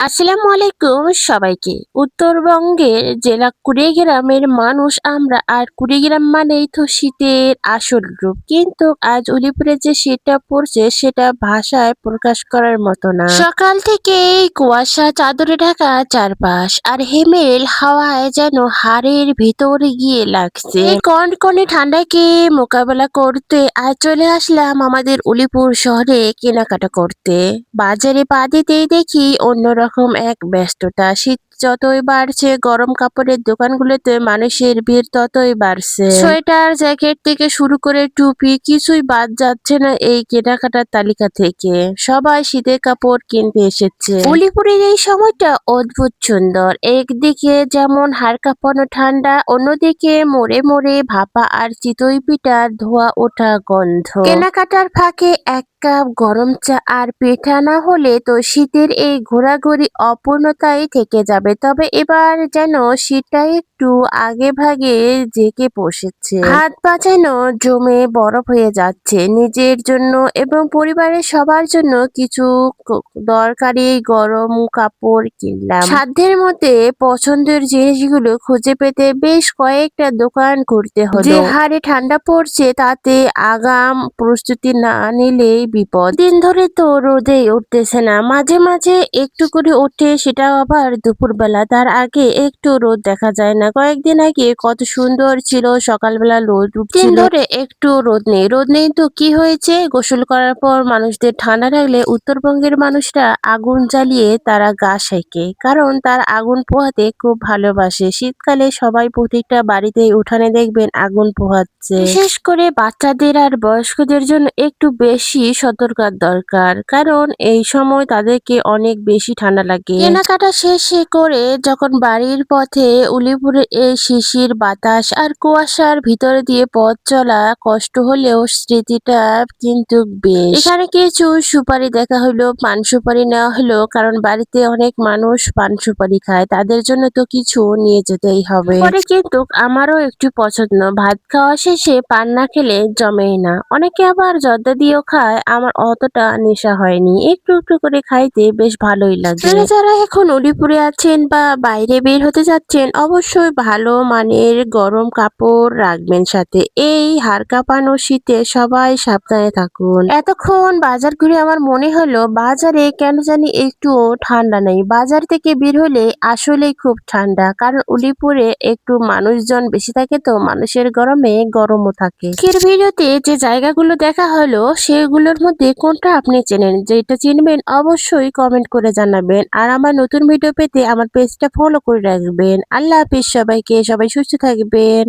আসসালামু আলাইকুম সবাইকে। উত্তরবঙ্গের জেলা কুড়িগ্রামের মানুষ আমরা, আর কুড়িগ্রাম মানেই তো শীতের আসল রূপ। কিন্তু আজ উলিপুরে যে শীতটা পড়ছে, সেটা ভাষায় প্রকাশ করার মতো না। সকাল থেকে কুয়াশা, চাদরে ঢাকা চারপাশ, আর হেমেল হাওয়ায় যেন হাড়ের ভিতরে গিয়ে লাগছে। কনকনে ঠান্ডাকে মোকাবেলা করতে আজ চলে আসলাম আমাদের উলিপুর শহরে কেনাকাটা করতে। বাজারে পা দিতেই দেখি অন্যরকম এক ব্যস্ততা শীত যতই বাড়ছে, গরম কাপড়ের দোকানগুলোতে মানুষের ভিড় ততই বাড়ছে। সোয়েটার, জ্যাকেট থেকে শুরু করে টুপি, কিছুই বাদ যাচ্ছে না এই কেনাকাটার তালিকা থেকে। সবাই শীতের কাপড় কিনতে এসেছে। উলিপুরের এই সময়টা অদ্ভুত সুন্দর। একদিকে যেমন হাড় কাঁপানো ঠান্ডা, অন্যদিকে মোড়ে মোড়ে ভাপা আর চিতই পিঠার ধোয়া ওঠা গন্ধ। কেনাকাটার ফাঁকে এক কাপ গরম চা আর পিঠা না হলে তো শীতের এই ঘোরাঘুরি অপূর্ণতাই থেকে যাবে। তবে এবার যেন শীতটা একটু আগে ভাগে জেকে বসেছে। হাত পা যেন জমে বরফ হয়ে যাচ্ছে নিজের জন্য এবং পরিবারের সবার জন্য কিছু দরকারি গরম কাপড় কিনলাম। সাধ্যের মধ্যে পছন্দের জিনিসগুলো খুঁজে পেতে বেশ কয়েকটা দোকান ঘুরতে হলো। যে হারে ঠান্ডা পড়ছে তাতে আগাম প্রস্তুতি না নিলেই বিপদ। দিন ধরে তো রোদে উঠতেছে না। মাঝে মাঝে একটু করে ওঠে সেটা আবার দুপুরবেলা তার আগে একটু রোদ দেখা যায় না। কয়েকদিন আগে কত সুন্দর ছিল সকালবেলা রোদ উঠছিল ধরে একটু রোদ নেই। রোদ নেই তো কি হয়েছে? গোসল করার পর মানুষদের ঠান্ডা লাগলে উত্তরবঙ্গের মানুষরা আগুন জ্বালিয়ে তারা গা সেকে। কারণ তার আগুন পোহাতে খুব ভালোবাসে। শীতকালে সবাই প্রত্যেকটা বাড়িতে উঠানে দেখবেন আগুন পোহাচ্ছে। বিশেষ করে বাচ্চাদের আর বয়স্কদের জন্য একটু বেশি সতর্কার দরকার। কারণ এই সময় তাদেরকে অনেক বেশি ঠান্ডা লাগে। কেনাকাটা শেষে করে যখন বাড়ির পথে উলিপুরে এই শিশির বাতাস আর কুয়াশার ভিতরে দিয়ে পথ চলা কষ্ট হলেও স্মৃতিটা কিন্তু বেশ। এখানে কিছু সুপারি দেখা হলো পান সুপারি নেওয়া হলো কারণ বাড়িতে অনেক মানুষ পান সুপারি খায় তাদের জন্য তো কিছু নিয়ে যেতেই হবে। পরে কিন্তু আমারও একটু পছন্দ ভাত খাওয়া শেষে পান না খেলে জমেই না। অনেকে আবার জর্দা দিয়েও খায় আমার অতটা নেশা হয়নি একটু একটু করে খাইতে বেশ ভালোই লাগে। যারা যারা এখন উলিপুরে আছেন বা বাইরে বের হতে যাচ্ছেন, অবশ্যই ভালো মানের গরম কাপড় রাখবেন সাথে। এই হাড় কাঁপানো শীতে সবাই সাবধানে থাকুন। এতক্ষণ বাজার ঘুরে আমার মনে হলো, বাজারে কেন জানি একটু ঠান্ডা নেই। বাজার থেকে বের হলে আসলেই খুব ঠান্ডা, কারণ উলিপুরে একটু মানুষজন বেশি থাকে তো, মানুষের গরমে গরমও থাকে। ভিডিওতে যে জায়গাগুলো দেখা হলো, সেগুলোর মধ্যে কোনটা আপনি চেনেন? যেটা চিনবেন অবশ্যই কমেন্ট করে জানাবেন। আর আমার নতুন ভিডিও পেতে আমার পেজটা ফলো করে রাখবেন। আল্লাহ হাফিজ সবাইকে সবাই সুস্থ থাকবেন।